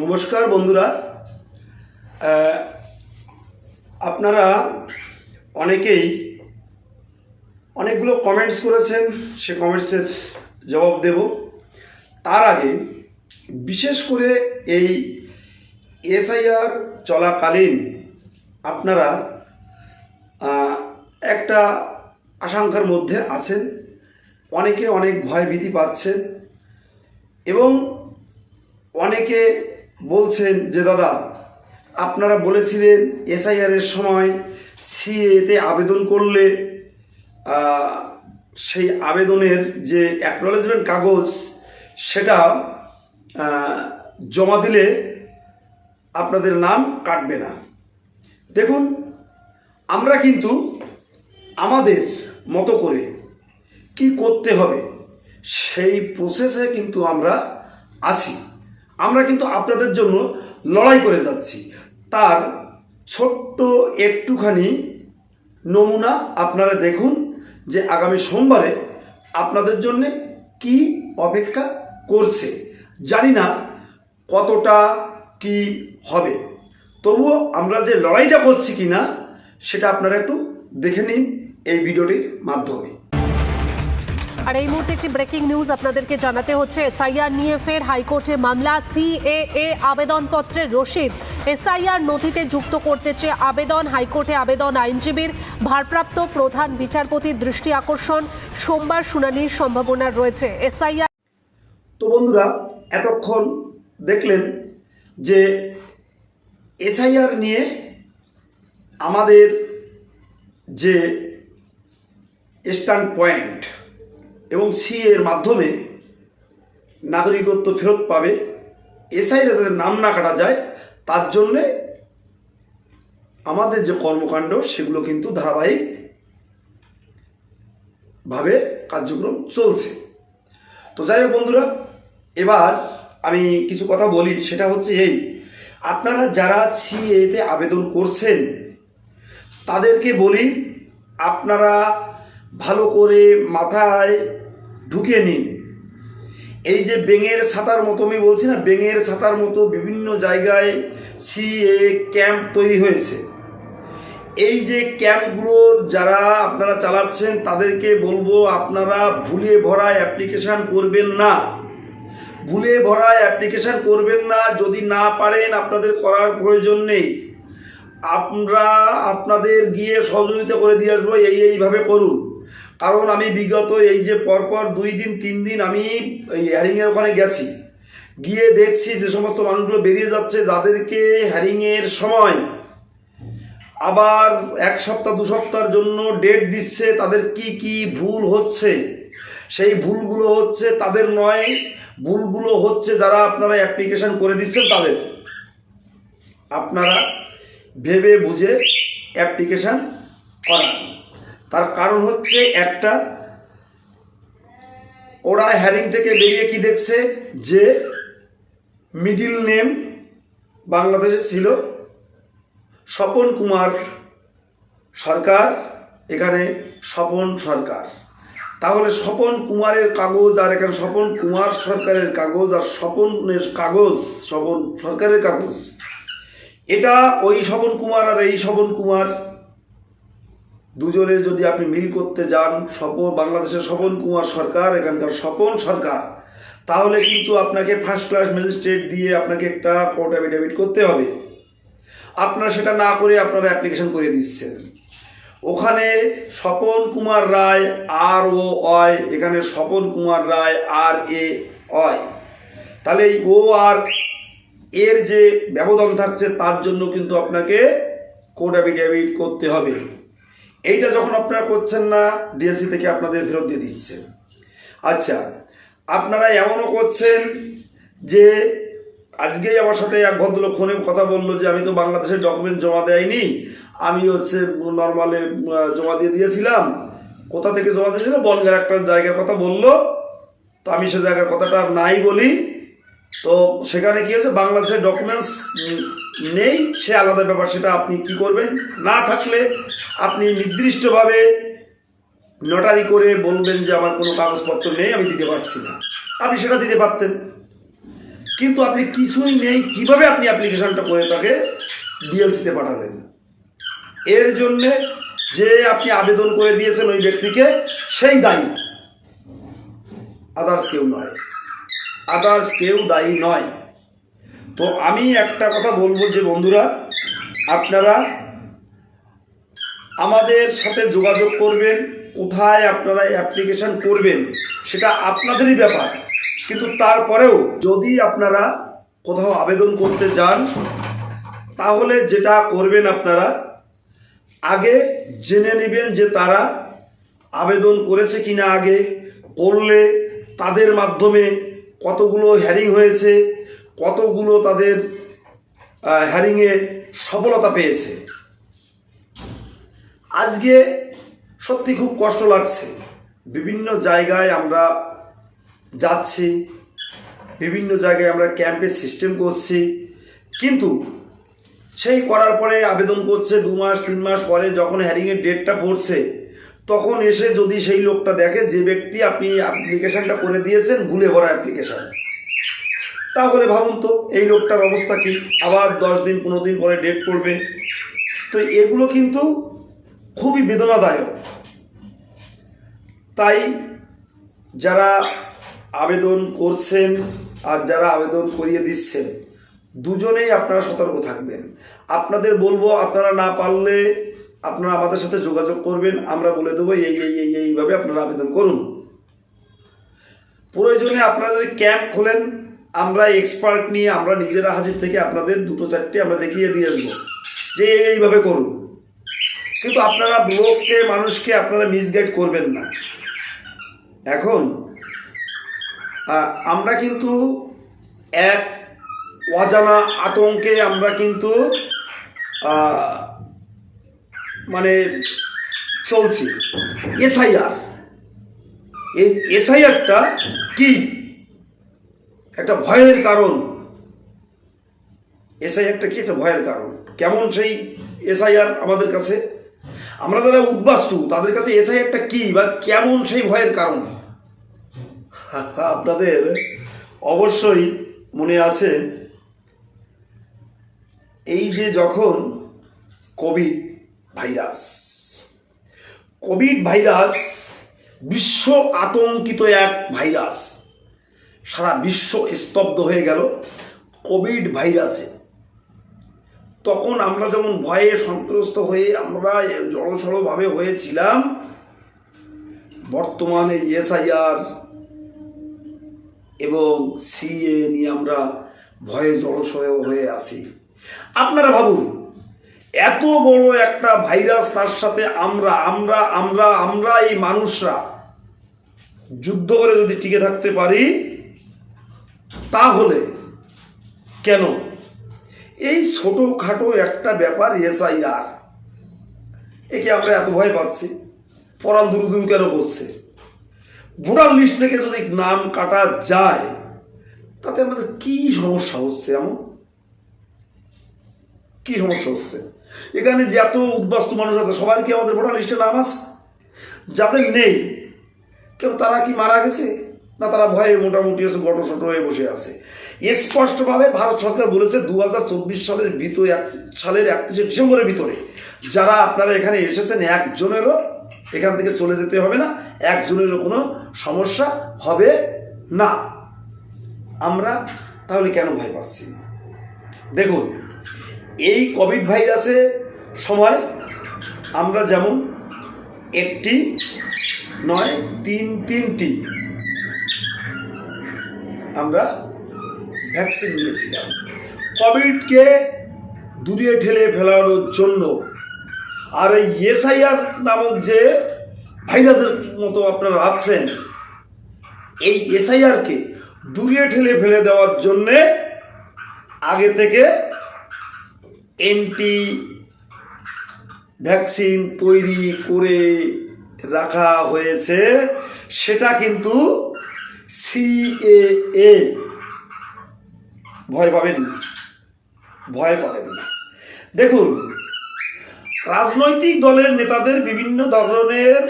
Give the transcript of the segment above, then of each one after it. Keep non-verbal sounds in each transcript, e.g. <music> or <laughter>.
নমস্কার বন্ধুরা। আপনারা অনেকেই অনেকগুলো কমেন্টস করেছেন, সে কমেন্টসের জবাব দেব। তার আগে বিশেষ করে এই এসআইআর চলাকালীন আপনারা একটা আশঙ্কার মধ্যে আছেন। অনেকে অনেক ভয় ভীতি পাচ্ছেন এবং অনেকে বলছেন যে, দাদা, আপনারা বলেছিলেন এসআইআর এর সময় সিএতে আবেদন করলে সেই আবেদনের যে অ্যাকনোলেজমেন্ট কাগজ, সেটা জমা দিলে আপনাদের নাম কাটবে না। দেখুন, আমরা কিন্তু আমাদের মতো করে কি করতে হবে, সেই প্রসেসে কিন্তু আমরা আছি। আমরা কিন্তু আপনাদের জন্য লড়াই করে যাচ্ছি। তার ছোট্ট একটুখানি নমুনা আপনারা দেখুন যে আগামী সোমবারে আপনাদের জন্য কি অপেক্ষা করছে। জানি না কতটা কি হবে। তবুও আমরা যে লড়াইটা করছি কি না সেটা আপনারা একটু দেখে নিন এই ভিডিওটির মাধ্যমে। আর এই মুহূর্তে একটি ব্রেকিং নিউজ আপনাদেরকে জানাতে হচ্ছে এসআইআর নিয়ে ফের হাইকোর্টে মামলা সিএএ আবেদনপত্রের রসিদ। এসআইআর নথিতে যুক্ত করতে চেয়ে আবেদন, হাইকোর্টে আবেদন আইনজীবীর ভারপ্রাপ্ত প্রধান বিচারপতির দৃষ্টি আকর্ষণ, সোমবার শুনানির সম্ভাবনা রয়েছে। এসআইআর তো বন্ধুরা, এতক্ষণ দেখলেন যে এসআইআর নিয়ে আমাদের যে স্ট্যান্ড পয়েন্ট এবং সি এর মাধ্যমে নাগরিকত্ব ফেরত পাবে। এসআইআর যাতে নাম না কাটা যায়, তার জন্যে আমাদের যে কর্মকাণ্ড, সেগুলো কিন্তু ধারাবাহিক ভাবে কার্যক্রম চলছে। তো যাই হোক বন্ধুরা, এবার আমি কিছু কথা বলি। সেটা হচ্ছে এই, আপনারা যারা সিএতে আবেদন করছেন, তাদেরকে বলি, আপনারা ভালো করে মাথায় ঢুকে নিন। এই যে বেঙের ছাতার মতো, আমি বলছি না, বেঙের ছাতার মতো বিভিন্ন জায়গায় সিএ ক্যাম্প তৈরি হয়েছে। এই যে ক্যাম্পগুলো যারা আপনারা চালাচ্ছেন, তাদেরকে বলব আপনারা ভুলে ভরা অ্যাপ্লিকেশান করবেন না। ভুলে ভরা অ্যাপ্লিকেশান করবেন না, যদি না পারেন আপনাদের করার প্রয়োজন নেই। আমরা আপনাদের গিয়ে সহযোগিতা করে দিয়ে আসব, এই, এইভাবে করুন। কারণ আমি বিগত এই যে পরপর দুই দিন, তিন দিন আমি এই হ্যারিংয়ের ওখানে গেছি। গিয়ে দেখছি যে সমস্ত মানুষগুলো বেরিয়ে যাচ্ছে যাদেরকে হ্যারিংয়ের সময়। আবার এক সপ্তাহ, দু সপ্তাহের জন্য ডেট দিচ্ছে তাদের কি কি ভুল হচ্ছে। সেই ভুলগুলো হচ্ছে তাদের নয়, ভুলগুলো হচ্ছে যারা আপনারা অ্যাপ্লিকেশন করে দিচ্ছেন তাদের। আপনারা ভেবে বুঝে অ্যাপ্লিকেশান করান। তার কারণ হচ্ছে একটা, ওরা হ্যারিং থেকে বেরিয়ে কি দেখছে? যে মিডিল নেম বাংলাদেশে ছিল স্বপন কুমার সরকার, এখানে স্বপন সরকার। তাহলে স্বপন কুমারের কাগজ আর এখানে স্বপন কুমার সরকারের কাগজ আর স্বপনের কাগজ, স্বপন সরকারের কাগজ। এটা ওই স্বপন কুমার আর এই স্বপন কুমার দুজনের যদি আপনি মিল করতে যান স্বপন বাংলাদেশের স্বপন কুমার সরকার, এখানকার স্বপন সরকার, তাহলে কিন্তু আপনাকে ফার্স্ট ক্লাস ম্যাজিস্ট্রেট দিয়ে আপনাকে একটা কোর্ট অ্যাফিডেভিট করতে হবে। আপনারা সেটা না করে আপনারা অ্যাপ্লিকেশন করে দিচ্ছেন। ওখানে স্বপন কুমার রায় আর ও অয় এখানে স্বপন কুমার রায় আর এ অয় তাহলে এই ও আর এর যে ব্যবধান থাকছে, তার জন্য কিন্তু আপনাকে কোড অ্যাফিডেভিট করতে হবে। এইটা যখন আপনারা করছেন না ডিএলসি থেকে আপনাদের ফেরত দিয়ে দিচ্ছেন আচ্ছা আপনারা এমনও করছেন যে আজকেই আমার সাথে এক ভদ্রলোক ফোনে কথা বলল যে, আমি তো বাংলাদেশের ডকুমেন্ট জমা দেয়নি, আমি হচ্ছে নর্মালে জমা দিয়ে দিয়েছিলাম। কোথা থেকে জমা দিয়েছিলাম? বনগার একটা জায়গার কথা বলল। তো আমি সে জায়গার কথাটা নাই বলি। তো সেখানে কি হয়েছে? বাংলাদেশের ডকুমেন্টস নেই, সে আলাদা ব্যাপার, সেটা আপনি কি করবেন? না থাকলে আপনি নির্দিষ্টভাবে নোটারি করে বলবেন যে আমার কোনো কাগজপত্র নেই, আমি দিতে পারছি না। আপনি সেটা দিতে পারতেন। কিন্তু আপনি কিছুই নেই, কীভাবে আপনি অ্যাপ্লিকেশনটা করে তাকে বিএলসিতে পাঠালেন? এর জন্যে যে আপনি আবেদন করে দিয়েছেন ওই ব্যক্তিকে, সেই দায়ী। আদার্স কেউ নয়। আদার্স কেউ দায়ী নয়। তো আমি একটা কথা বলব যে বন্ধুরা, আপনারা আমাদের সাথে যোগাযোগ করবেন, কোথায় আপনারা অ্যাপ্লিকেশন করবেন, সেটা আপনাদেরই ব্যাপার। কিন্তু তারপরেও যদি আপনারা কোথাও আবেদন করতে যান, তাহলে যেটা করবেন আপনারা, আগে জেনে নেবেন যে তারা আবেদন করেছে কিনা আগে, করলে তাদের মাধ্যমে কতগুলো হ্যারিং হয়েছে, কতগুলো তাদের হ্যারিংয়ে সফলতা পেয়েছে। আজকে সত্যি খুব কষ্ট লাগছে। বিভিন্ন জায়গায় আমরা যাচ্ছি, বিভিন্ন জায়গায় আমরা ক্যাম্পের সিস্টেম করছি। কিন্তু সেই করার পরে আবেদন করছে দু মাস, তিন মাস পরে যখন হ্যারিংয়ের ডেটটা পড়ছে তখন এসে যদি সেই লোকটা দেখে যে ব্যক্তি আপনি অ্যাপ্লিকেশানটা করে দিয়েছেন, ভুলে ভরা অ্যাপ্লিকেশন তাহলে ভাবুন তো, এই লোকটার অবস্থা কি? আবার দশ দিন, পনেরো দিন পরে ডেট পড়বে তো এগুলো কিন্তু খুবই বেদনাদায়ক। তাই যারা আবেদন করছেন আর যারা আবেদন করিয়ে দিচ্ছেন, দুজনেই আপনারা সতর্ক থাকবেন। আপনাদের বলব, আপনারা না পারলে আপনারা আমাদের সাথে যোগাযোগ করবেন, আমরা বলে দেবো এই এই এই এইভাবে আপনারা আবেদন করুন। প্রয়োজনে আপনারা যদি ক্যাম্প খোলেন, আমরা এক্সপার্ট নিয়ে আমরা নিজেরা হাজির থেকে আপনাদের দুটো চারটে আমরা দেখিয়ে দিয়ে দেবো যে এই, এইভাবে করুন। কিন্তু আপনারা লোককে মানুষকে আপনারা মিসগাইড করবেন না। এখন আমরা কিন্তু এক অজানা আতঙ্কে আমরা কিন্তু মানে চলছি। এসআইআর। এই এসআইআরটা কি? একটা ভয়ের কারণ। এসআইআরটা কি? একটা ভয়ের কারণ। কেমন সেই এসআইআর আমাদের কাছে? আমরা যারা উদ্বাস্তু, তাদের কাছে এসআইআরটা কি বা কেমন সেই ভয়ের কারণ? <laughs> আপনাদের অবশ্যই মনে আছে, এই যে যখন কোভিড ভাইরাস। কোভিড ভাইরাস বিশ্ব আতঙ্কিত এক ভাইরাস। সারা বিশ্ব স্তব্ধ হয়ে গেল কোভিড ভাইরাসে। তখন আমরা যেমন ভয়ে সন্ত্রস্ত হয়ে আমরা জড়সড়ভাবে হয়েছিলাম, বর্তমানে এসআইআর এবং সিএ নিয়ে আমরা ভয়ে জড়সড় হয়ে আছি। আপনারা ভাবুন এত বড় একটা ভাইরাস তার সাথে আমরা আমরা আমরা আমরা এই মানুষরা যুদ্ধ করে যদি টিকে থাকতে পারি, তাহলে কেন? এই ছোটোখাটো একটা ব্যাপার এসআইআর। একে আমরা এত ভয় পাচ্ছি। পরান দুরু দুরু কেন বলছে? ভোটার লিস্ট থেকে যদি নাম কাটা যায়, তাতে আমাদের কি সমস্যা হচ্ছে এমন? কি সমস্যা হচ্ছে? এখানে যে এত উদ্বাস্তু মানুষ আছে সবার কি আমাদের ভোটার লিস্টে নাম আছে? যাদের নেই কেউ তারা কি মারা গেছে? না তারা ভয়ে মোটামুটি এসে গটসট হয়ে বসে আছে? স্পষ্টভাবে ভারত সরকার বলেছে দু সালের ভিতরে সালের একত্রিশে ডিসেম্বরের ভিতরে যারা আপনারা এখানে এসেছেন, একজনেরও এখান থেকে চলে যেতে হবে না, একজনেরও কোনো সমস্যা হবে না। আমরা তাহলে কেন ভয় পাচ্ছি? দেখুন এই কোভিড ভাইরাসের সময় আমরা যেমন একটি নয়, তিন, তিনটি আমরা ভ্যাকসিন নিয়েছিলাম। কোভিডকে দূরে ঠেলে ফেলানোর জন্য আর এই এসআইআর নামক যে ভাইরাসের মতো আপনারা ভাবছেন, এই এসআইআরকে দূরে ঠেলে ফেলে দেওয়ার জন্যে আগে থেকে এন্টি ভ্যাকসিন তৈরি করে রাখা হয়েছে, সেটা কিন্তু সিএএ ভয় পাবেন ভয় পাবেন না। দেখুন, রাজনৈতিক দলের নেতাদের বিভিন্ন ধরনের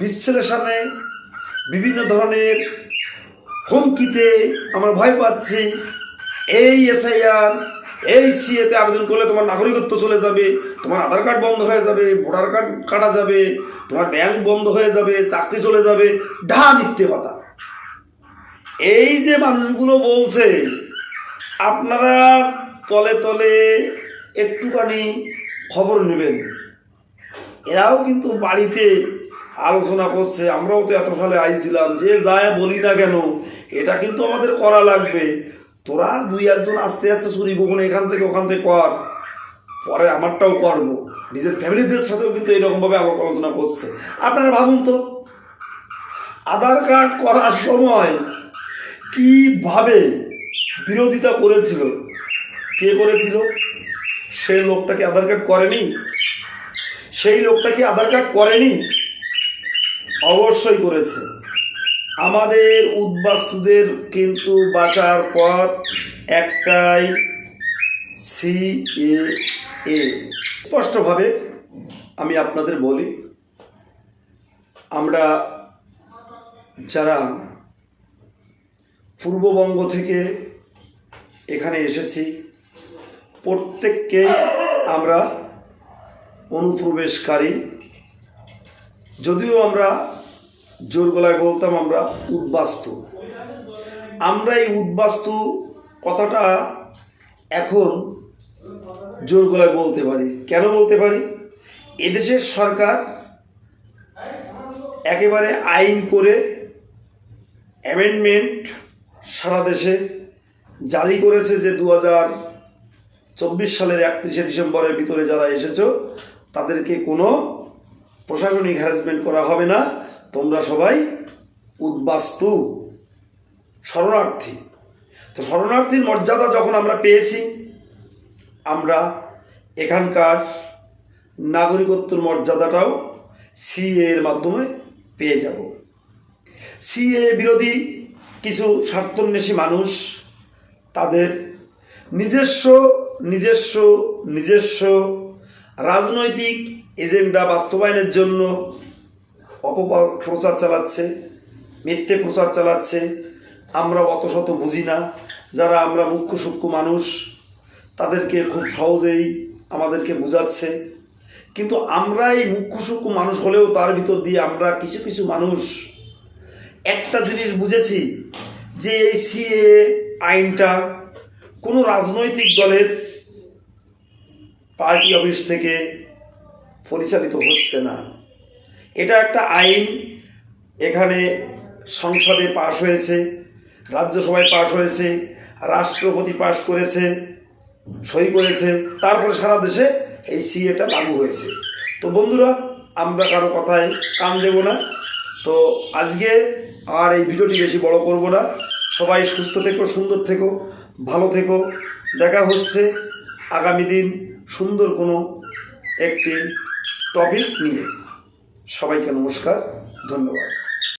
বিশ্লেষণে, বিভিন্ন ধরনের হুমকিতে আমরা ভয় পাচ্ছি। এই এসআইআর এই সিএতে আবেদন করলে তোমার নাগরিকত্ব চলে যাবে, তোমার আধার কার্ড বন্ধ হয়ে যাবে, ভোটার কার্ড কাটা যাবে, তোমার ব্যাংক বন্ধ হয়ে যাবে, চাকরি চলে যাবে, ঢা মিথ্যে কথা। এই যে মানুষগুলো বলছে, আপনারা তলে তলে একটুখানি খবর নেবেন। এরাও কিন্তু বাড়িতে আলোচনা করছে, আমরাও তো এত সালে আইছিলাম, যে যায় বলি না কেন, এটা কিন্তু আমাদের করা লাগবে। তোরা দুই একজন আস্তে আস্তে চুরি গোপন এখান থেকে ওখান থেকে কর। পরে আমারটাও করব। নিজের ফ্যামিলিদের সাথেও কিন্তু এরকমভাবে আলাপ আলোচনা করছে। আপনারা ভাবুন তো, আধার কার্ড করার সময় কীভাবে বিরোধিতা করেছিল? কে করেছিল? সে লোকটাকে আধার কার্ড করেনি? সেই লোকটা কি আধার কার্ড করেনি? অবশ্যই করেছে। আমাদের উদ্বাস্তুদের কিন্তু বাঁচার পথ একটাই সি এ স্পষ্টভাবে আমি আপনাদের বলি, আমরা যারা পূর্ববঙ্গ থেকে এখানে এসেছি প্রত্যেককে আমরা অনুপ্রবেশকারী। যদিও আমরা জোর গলায় বলতাম আমরা, উদ্বাস্তু। আমরা এই উদ্বাস্তু কথাটা এখন জোর গলায় বলতে পারি। কেন বলতে পারি? এদেশের সরকার একেবারে আইন করে অ্যামেন্ডমেন্ট সারা দেশে জারি করেছে যে দু চব্বিশ সালের একত্রিশে ডিসেম্বরের ভিতরে যারা এসেছ, তাদেরকে কোনো প্রশাসনিক হ্যারাসমেন্ট করা হবে না। তোমরা সবাই উদ্বাস্তু, শরণার্থী। তো শরণার্থীর মর্যাদা যখন আমরা পেয়েছি, আমরা এখানকার নাগরিকত্বর মর্যাদাটাও সিএ এর মাধ্যমে পেয়ে যাব। সিএ বিরোধী কিছু স্বার্থন্বেষী মানুষ তাদের নিজস্ব নিজস্ব নিজস্ব রাজনৈতিক এজেন্ডা বাস্তবায়নের জন্য অপপ্রচার চালাচ্ছে, মিথ্যে প্রচার চালাচ্ছে। আমরা অত শত বুঝি না। যারা আমরা মুখ্য সূক্ষ্ম মানুষ, তাদেরকে খুব সহজেই আমাদেরকে বুঝাচ্ছে। কিন্তু আমরা এই মুখ্য সূক্ষ্ম মানুষ হলেও তার ভিতর দিয়ে আমরা কিছু কিছু মানুষ। একটা জিনিস বুঝেছি যে এই সিএ আইনটা কোনো রাজনৈতিক দলের পার্টি অফিস থেকে পরিচালিত হচ্ছে না। এটা একটা আইন। এখানে সংসদে পাশ হয়েছে, রাজ্যসভায় পাশ হয়েছে, রাষ্ট্রপতি পাশ করেছে, সই করেছে, তারপরে সারা দেশে এই সিএটা লাগু হয়েছে। তো বন্ধুরা, আমরা কারও কথায় কান দেব না। তো আজকে আর এই ভিডিওটি বেশি বড় করব না। সবাই সুস্থ থেকো, সুন্দর থেকো, ভালো থেকো। দেখা হচ্ছে আগামী দিন সুন্দর কোনো একটি টপিক নিয়ে। সবাইকে নমস্কার ধন্যবাদ।